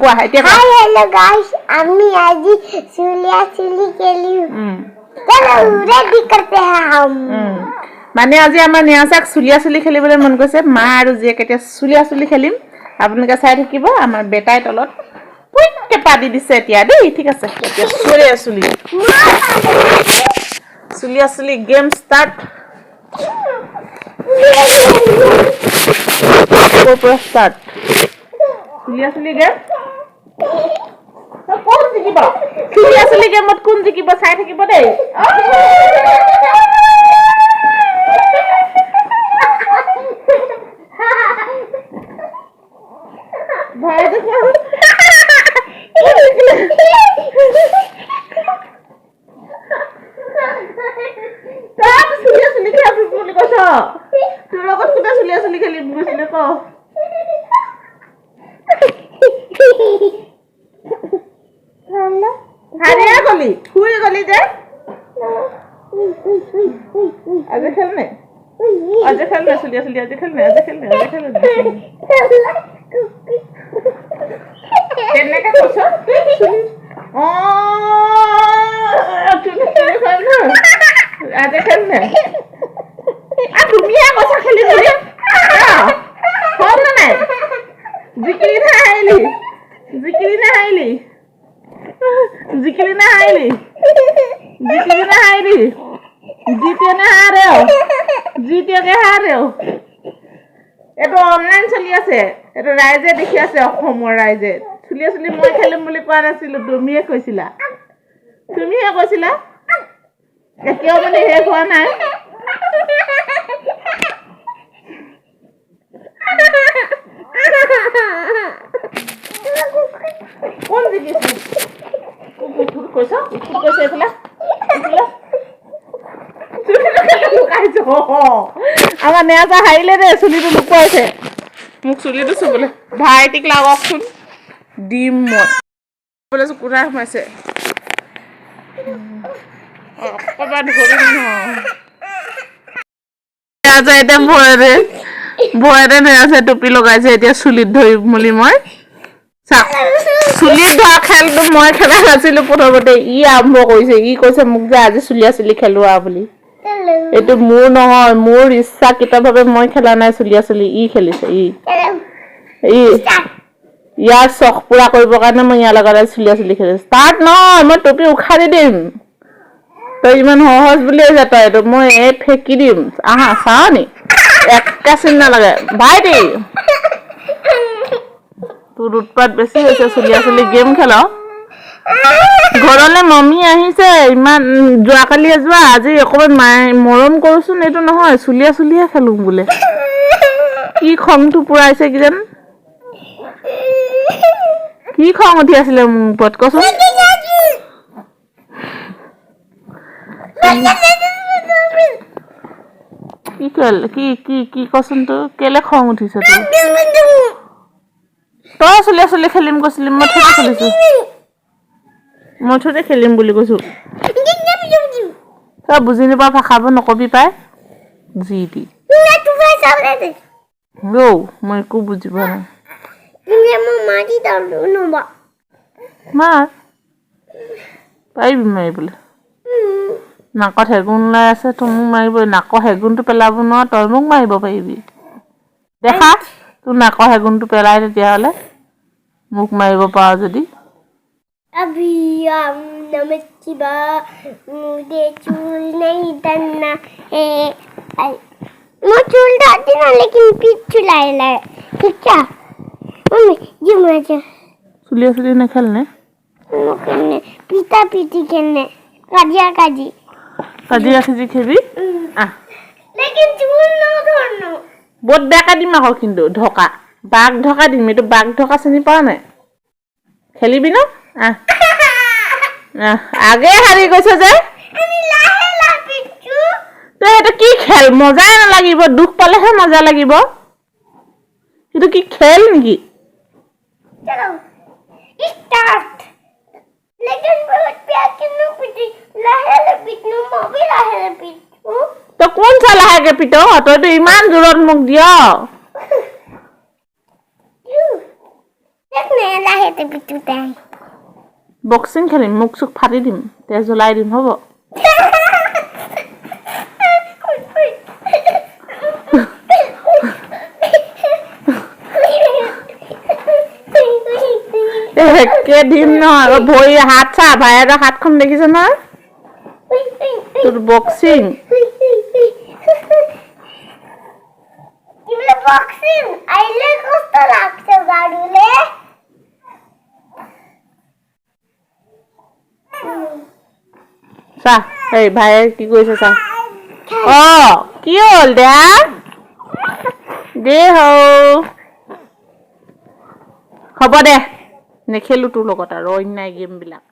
কোয়া হাই টেকা hi hello guys আমি আজ সুলিয়া সুলি কেলি চলো রেডি মানে আজি আমাৰ নেহাচাক চুলিয়া চুলি খেলিবলৈ মন গৈছে। মা আৰু জীয়েক এতিয়া চুলিয়া চুলি খেলিম। আপোনালোকে চাই থাকিব আমাৰ বেটাই তলত পুইটকে পাতি দিছে এতিয়া দেই ঠিক আছে। এতিয়া চুলিয়া চুলি। চুলিয়া চুলি গেম ষ্টাৰ্ট ষ্টাৰ্ট চুলিয়া চুলি গেম কোন জিকিব চুলিয়া চুলি গেমত কোন জিকিব চাই থাকিব দেই তোৰ লগত কোনে চুলি খেলিম বুলি কৈছিলে ক হাৰিয়ে গলি। শুই গলি যে আজি খেলনে আজি খেলনে চুলিয়া চুলি আজি খেলনে আজি খেলনে আজি খেলনে কেনেকে কৈছ অ তুমি খেলি ভালো ন। আজি খেলনে আ তুমিহে কৈছা খেলি বুলি হ'ল নে? নাই হাৰিলি জিকিলি নে হাৰিলি জিকিলি নে হাৰিলি জিকিলি নে হাৰিলি জিতে নে হাৰে জিতিয়াকে হাৰে এইটো অনলাইন চলি আছে। এইটো ৰাইজে দেখি আছে অসমৰ ৰাইজে। চুলিয়ে চুলি মই খেলিম বুলি কোৱা নাছিলো তুমিয়ে কৈছিলা। তুমিহে কৈছিলা? এতিয়াও মানে শেষ হোৱা নাই? কোন জিকিছিল কুকুৰ কৈছ কুকুৰ কৈছ এইফালে এইফালে চুলিটো লুকাইছ আমাৰ নেওতা হাৰিলে দেই চুলিটো লুকুৱাইছে মোক চুলিটো চুবলৈ ভাইটিক লাগকচোন দিম মই বোলে কোনে সোমাইছে অকণমান এতিয়া ভয়ৰে ভয়ৰে নেওচে টুপি লগাইছে এতিয়া চুলিত ধৰিম বুলি মই চা চুলিয়া ধোৱা খেলটো মই খেলা নাছিলো প্ৰথমতে। ই আৰম্ভ কৰিছে ই কৈছে মোক যে আজি চুলিয়া চুলি খেলোৱা বুলি। এইটো মোৰ নহয় মোৰ ইচ্ছা কিতাপভাৱে মই খেলা নাই চুলিয়া চুলি ই খেলিছে ই। ই ইয়াৰ চখ পূৰা কৰিবৰ কাৰণে মই ইয়াৰ লগতে চুলিয়া চুলি খেলিছো। তাত নহয় মই টুপি উশাহ দিম। তই ইমান সহজ বুলি হৈছে তই এইটো মই এই ফেকি দিম। আহা চাৱনি। নি চিন নালাগে। ভাইটি। তোৰ উৎপাত বেছি হৈছে চুলিয়া চুলি গেম খেল। ঘৰলে মমী আহিছে ইমান যোৱাকালিয়ে যোৱা আজি অকণমান মায়ে মৰম কৰোচোন এইটো নহয় চুলিয়া চুলিয়ে খেলো বোলে। কি খংটো পুৰাইছে কিজান? কি খং উঠি আছিলে মোৰ ওপৰত কচোন? কি কি কি কি কচোন তোৰ কেলে খং উঠিছে তোৰ? তই চুলিয়া চুলি খেলিম কৈছিলি মই থৈ খেলিছো। মই থৈ খেলিম বুলি কৈছো। তই বুজি নোপোৱা ভাষাবোৰ নকবি পাই। যি টি ৰৌ মই একো বুজি পোৱা নাই। মাৰ পাৰিবি মাৰিবলৈ? নাকত হেগুন ওলাই আছে তই মোক মাৰিব নাকৰ হেগুনটো পেলাব নোৱাৰ তই মোক মাৰিব পাৰিবি। দেখা? তোৰ নাকৰ হেগুণটো পেলাই তেতিয়াহ'লে। মোক মাৰিব পাৰ যদি। অভিয়াম নম শিৱ মোৰে চুল নাই দানা হে মোৰ চুল দাঁতি নালে কিন্তু পিঠ চুলাই লাই। ঠিক আছে। চুলিয়া চুলি নেখেলনে নেখেলনে পিতা পিটি খেলনে কাজিয়া কাজি। কাজিয়া খিজি খেবি। আহ। বৰ বেয়াকে দিম আকৌ কিন্তু ঢকা বাঘ ঢকা দিম এইটো বাঘ ঢকা চিনি পাৱ নাই খেলিবি ন আহ আহ আগে হাৰি গৈছ যে लाहे ला पिच्चू তই এইটো কি খেল মজাই নালাগিব দুখ পালেহে মজা লাগিব সেইটো কি খেল নেকি चलो स्टार्ट लेकिन बहुत प्यार क्यों पिटी लाहे ला पिटू मम्मी लाहे ला पिटू তই কোন চাল লাহেকে পিত তইতো ইমান জোৰত মোক দিয়। বক্সিং খেলিম মুখ চুখ ফাটি দিম তেজ ওলাই দিম হ'ব? একে দিম নহয় ভৰি হাত চা ভাইহঁতৰ হাতখন দেখিছ নহয়? তোৰ বক্সিং Gimana boxing? Aile কষ্ট লাগছে গাড়ুলে চা এই ভাইয়ে কি কৰিছে চা? অ কি হ'ল দেয়া দে হৌ। হ'ব দে। নেখেলো তোৰ লগত আৰু অন্যায় গেমবিলাক।